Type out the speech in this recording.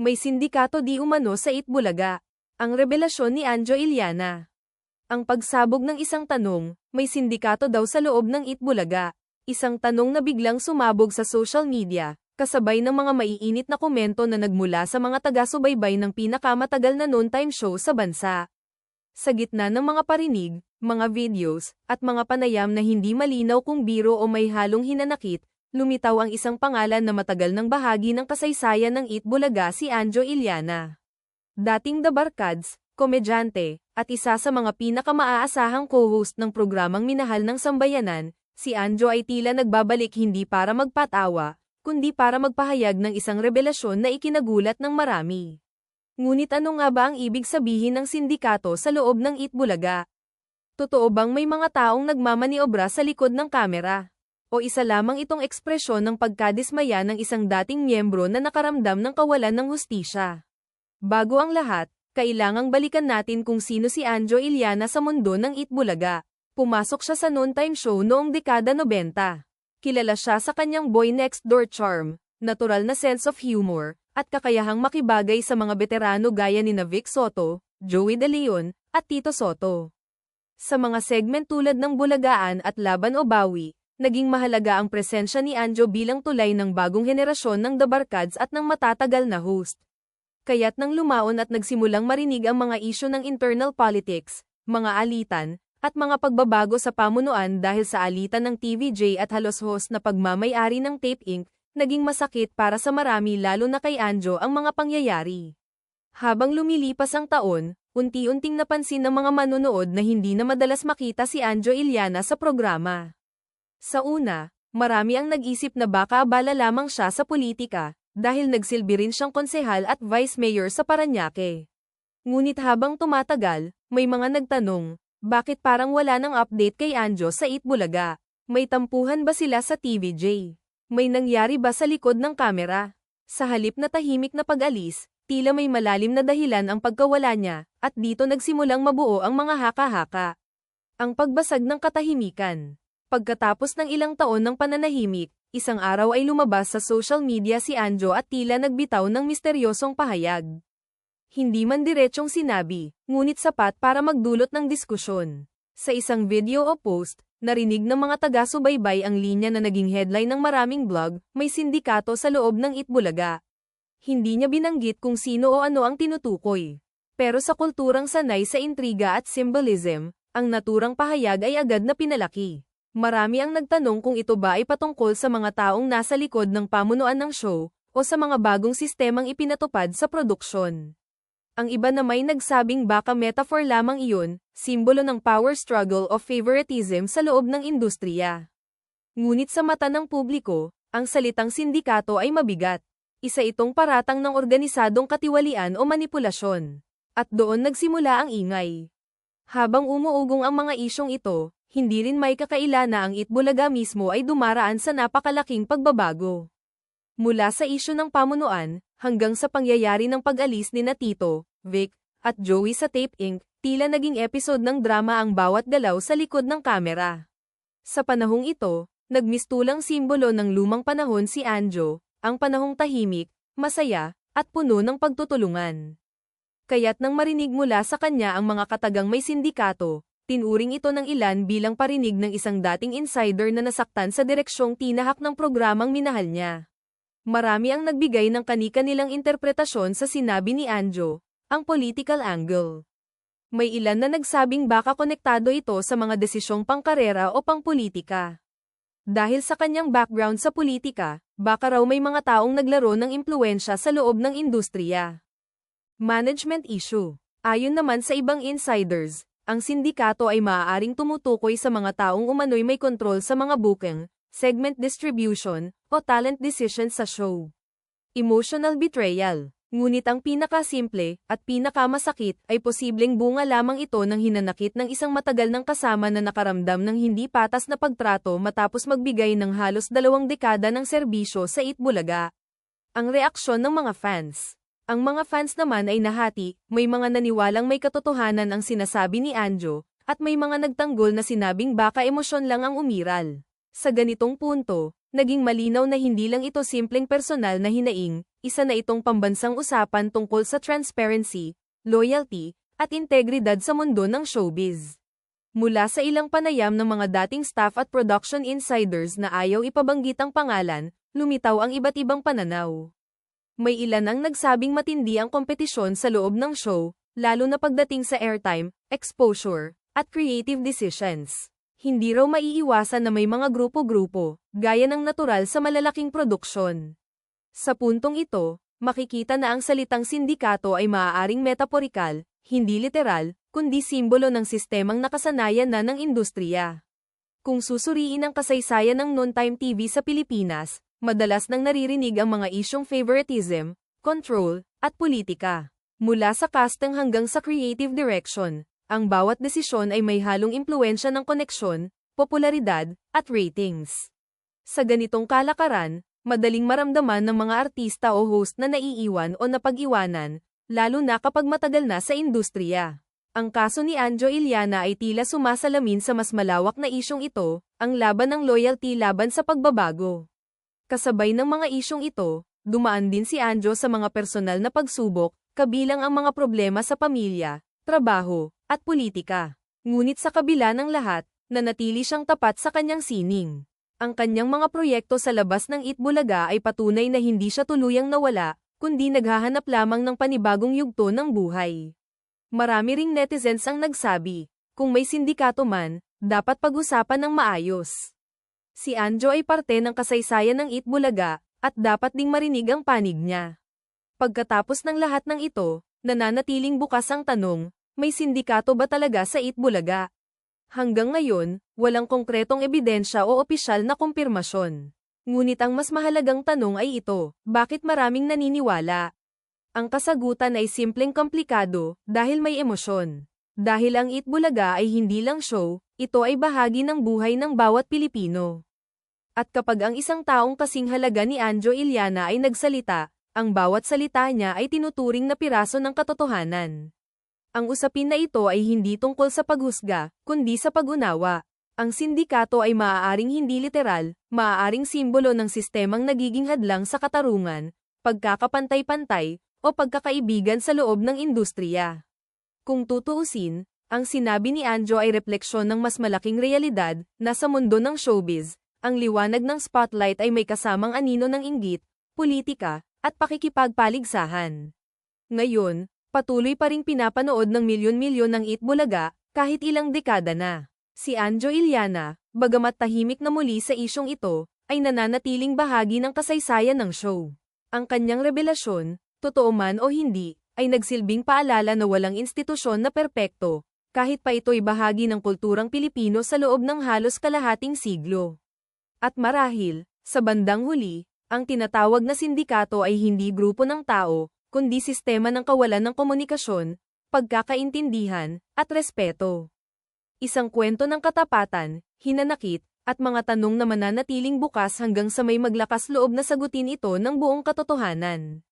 May sindikato di umano sa Itbulaga. Ang revelasyon ni Anjo Iliana. Ang pagsabog ng isang tanong, may sindikato daw sa loob ng Itbulaga. Isang tanong na biglang sumabog sa social media, kasabay ng mga maiinit na komento na nagmula sa mga taga-subaybay ng pinakamatagal na noontime show sa bansa. Sa gitna ng mga parinig, mga videos, at mga panayam na hindi malinaw kung biro o may halong hinanakit, lumitaw ang isang pangalan na matagal ng bahagi ng kasaysayan ng Itbulaga si Anjo Iliana. Dating The Barkads, komedyante, at isa sa mga pinakamaasahang co-host ng programang Minahal ng Sambayanan, si Anjo ay tila nagbabalik hindi para magpatawa, kundi para magpahayag ng isang revelasyon na ikinagulat ng marami. Ngunit ano nga ba ang ibig sabihin ng sindikato sa loob ng Itbulaga? Totoo bang may mga taong nagmamaniobra sa likod ng kamera? O isa lamang itong ekspresyon ng pagkadismaya ng isang dating miyembro na nakaramdam ng kawalan ng hustisya? Bago ang lahat, kailangang balikan natin kung sino si Anjo Iliana sa mundo ng Itbulaga. Pumasok siya sa noontime show noong dekada 90. Kilala siya sa kanyang boy next door charm, natural na sense of humor, at kakayahang makibagay sa mga veterano gaya ni Vic Soto, Joey De Leon, at Tito Soto. Sa mga segment tulad ng Bulagaan at Laban o Bawi, naging mahalaga ang presensya ni Anjo bilang tulay ng bagong henerasyon ng The Barkads at ng matatagal na host. Kaya't nang lumaon at nagsimulang marinig ang mga isyo ng internal politics, mga alitan, at mga pagbabago sa pamunuan dahil sa alitan ng TVJ at halos host na pagmamayari ng Tape Inc., naging masakit para sa marami lalo na kay Anjo ang mga pangyayari. Habang lumilipas ang taon, unti-unting napansin ng mga manonood na hindi na madalas makita si Anjo Iliana sa programa. Sa una, marami ang nag-isip na baka abala lamang siya sa politika, dahil nagsilbi rin siyang konsehal at vice mayor sa Paranaque. Ngunit habang tumatagal, may mga nagtanong, bakit parang wala ng update kay Anjo sa Itbulaga? May tampuhan ba sila sa TVJ? May nangyari ba sa likod ng kamera? Sa halip na tahimik na pag-alis, tila may malalim na dahilan ang pagkawala niya, at dito nagsimulang mabuo ang mga haka-haka. Ang pagbasag ng katahimikan. Pagkatapos ng ilang taon ng pananahimik, isang araw ay lumabas sa social media si Anjo at tila nagbitaw ng misteryosong pahayag. Hindi man diretsong sinabi, ngunit sapat para magdulot ng diskusyon. Sa isang video o post, narinig ng mga taga-subaybay ang linya na naging headline ng maraming blog, may sindikato sa loob ng Itbulaga. Hindi niya binanggit kung sino o ano ang tinutukoy. Pero sa kulturang sanay sa intriga at symbolism, ang naturang pahayag ay agad na pinalaki. Marami ang nagtanong kung ito ba ay patungkol sa mga taong nasa likod ng pamunuan ng show, o sa mga bagong sistemang ipinatupad sa produksyon. Ang iba na may nagsabing baka metaphor lamang iyon, simbolo ng power struggle o favoritism sa loob ng industriya. Ngunit sa mata ng publiko, ang salitang sindikato ay mabigat. Isa itong paratang ng organisadong katiwalian o manipulasyon. At doon nagsimula ang ingay. Habang umuugong ang mga isyong ito, hindi rin may kakaila na ang Itbulaga mismo ay dumaraan sa napakalaking pagbabago. Mula sa isyo ng pamunuan, hanggang sa pangyayari ng pag-alis ni Natito, Vic, at Joey sa Tape Inc., tila naging episode ng drama ang bawat galaw sa likod ng kamera. Sa panahong ito, nagmistulang simbolo ng lumang panahon si Anjo, ang panahong tahimik, masaya, at puno ng pagtutulungan. Kaya't nang marinig mula sa kanya ang mga katagang may sindikato, tinuring ito ng ilan bilang parinig ng isang dating insider na nasaktan sa direksyong tinahak ng programang minahal niya. Marami ang nagbigay ng kani-kanilang interpretasyon sa sinabi ni Anjo, ang political angle. May ilan na nagsabing baka konektado ito sa mga desisyong pangkarera o pangpolitika. Dahil sa kanyang background sa politika, baka raw may mga taong naglaro ng impluensya sa loob ng industriya. Management issue. Ayon naman sa ibang insiders, ang sindikato ay maaaring tumutukoy sa mga taong umano'y may kontrol sa mga booking, segment distribution, o talent decisions sa show. Emotional betrayal. Ngunit ang pinakasimple at pinakamasakit ay posibleng bunga lamang ito ng hinanakit ng isang matagal ng kasama na nakaramdam ng hindi patas na pagtrato matapos magbigay ng halos dalawang dekada ng serbisyo sa Itbulaga. Ang reaksyon ng mga fans ang mga fans naman ay nahati, may mga naniwalang may katotohanan ang sinasabi ni Anjo, at may mga nagtanggol na sinabing baka emosyon lang ang umiral. Sa ganitong punto, naging malinaw na hindi lang ito simpleng personal na hinaing, isa na itong pambansang usapan tungkol sa transparency, loyalty, at integridad sa mundo ng showbiz. Mula sa ilang panayam ng mga dating staff at production insiders na ayaw ipabanggit ang pangalan, lumitaw ang iba't ibang pananaw. May ilan ang nagsabing matindi ang kompetisyon sa loob ng show, lalo na pagdating sa airtime, exposure, at creative decisions. Hindi raw maiiwasan na may mga grupo-grupo, gaya ng natural sa malalaking produksyon. Sa puntong ito, makikita na ang salitang sindikato ay maaaring metaporikal, hindi literal, kundi simbolo ng sistemang nakasanayan na ng industriya. Kung susuriin ang kasaysayan ng noontime TV sa Pilipinas, madalas nang naririnig ang mga isyong favoritism, control, at politika. Mula sa casting hanggang sa creative direction, ang bawat desisyon ay may halong impluensya ng koneksyon, popularidad, at ratings. Sa ganitong kalakaran, madaling maramdaman ng mga artista o host na naiiwan o napag-iwanan, lalo na kapag matagal na sa industriya. Ang kaso ni Anjo Iliana ay tila sumasalamin sa mas malawak na isyong ito, ang laban ng loyalty laban sa pagbabago. Kasabay ng mga isyong ito, dumaan din si Anjo sa mga personal na pagsubok, kabilang ang mga problema sa pamilya, trabaho, at politika. Ngunit sa kabila ng lahat, nanatili siyang tapat sa kanyang sining. Ang kanyang mga proyekto sa labas ng Itbulaga ay patunay na hindi siya tuluyang nawala, kundi naghahanap lamang ng panibagong yugto ng buhay. Marami ring netizens ang nagsabi, kung may sindikato man, dapat pag-usapan ng maayos. Si Anjo ay parte ng kasaysayan ng Itbulaga, at dapat ding marinig ang panig niya. Pagkatapos ng lahat ng ito, nananatiling bukas ang tanong, may sindikato ba talaga sa Itbulaga? Hanggang ngayon, walang konkretong ebidensya o opisyal na kumpirmasyon. Ngunit ang mas mahalagang tanong ay ito, bakit maraming naniniwala? Ang kasagutan ay simpleng komplikado, dahil may emosyon. Dahil ang Itbulaga ay hindi lang show, ito ay bahagi ng buhay ng bawat Pilipino. At kapag ang isang taong kasing halaga ni Anjo Iliana ay nagsalita, ang bawat salita niya ay tinuturing na piraso ng katotohanan. Ang usapin na ito ay hindi tungkol sa paghusga, kundi sa pag-unawa. Ang sindikato ay maaaring hindi literal, maaaring simbolo ng sistemang nagiging hadlang sa katarungan, pagkakapantay-pantay, o pagkakaibigan sa loob ng industriya. Kung tutuusin, ang sinabi ni Anjo ay refleksyon ng mas malaking realidad, na sa mundo ng showbiz, ang liwanag ng spotlight ay may kasamang anino ng inggit, politika, at pakikipagpaligsahan. Ngayon, patuloy pa ring pinapanood ng milyon-milyon ng Itbulaga, kahit ilang dekada na. Si Anjo Iliana, bagamat tahimik na muli sa isyong ito, ay nananatiling bahagi ng kasaysayan ng show. Ang kanyang revelasyon, totoo man o hindi, ay nagsilbing paalala na walang institusyon na perpekto, kahit pa ito'y bahagi ng kulturang Pilipino sa loob ng halos kalahating siglo. At marahil, sa bandang huli, ang tinatawag na sindikato ay hindi grupo ng tao, kundi sistema ng kawalan ng komunikasyon, pagkakaintindihan, at respeto. Isang kwento ng katapatan, hinanakit, at mga tanong na mananatiling bukas hanggang sa may maglakas loob na sagutin ito ng buong katotohanan.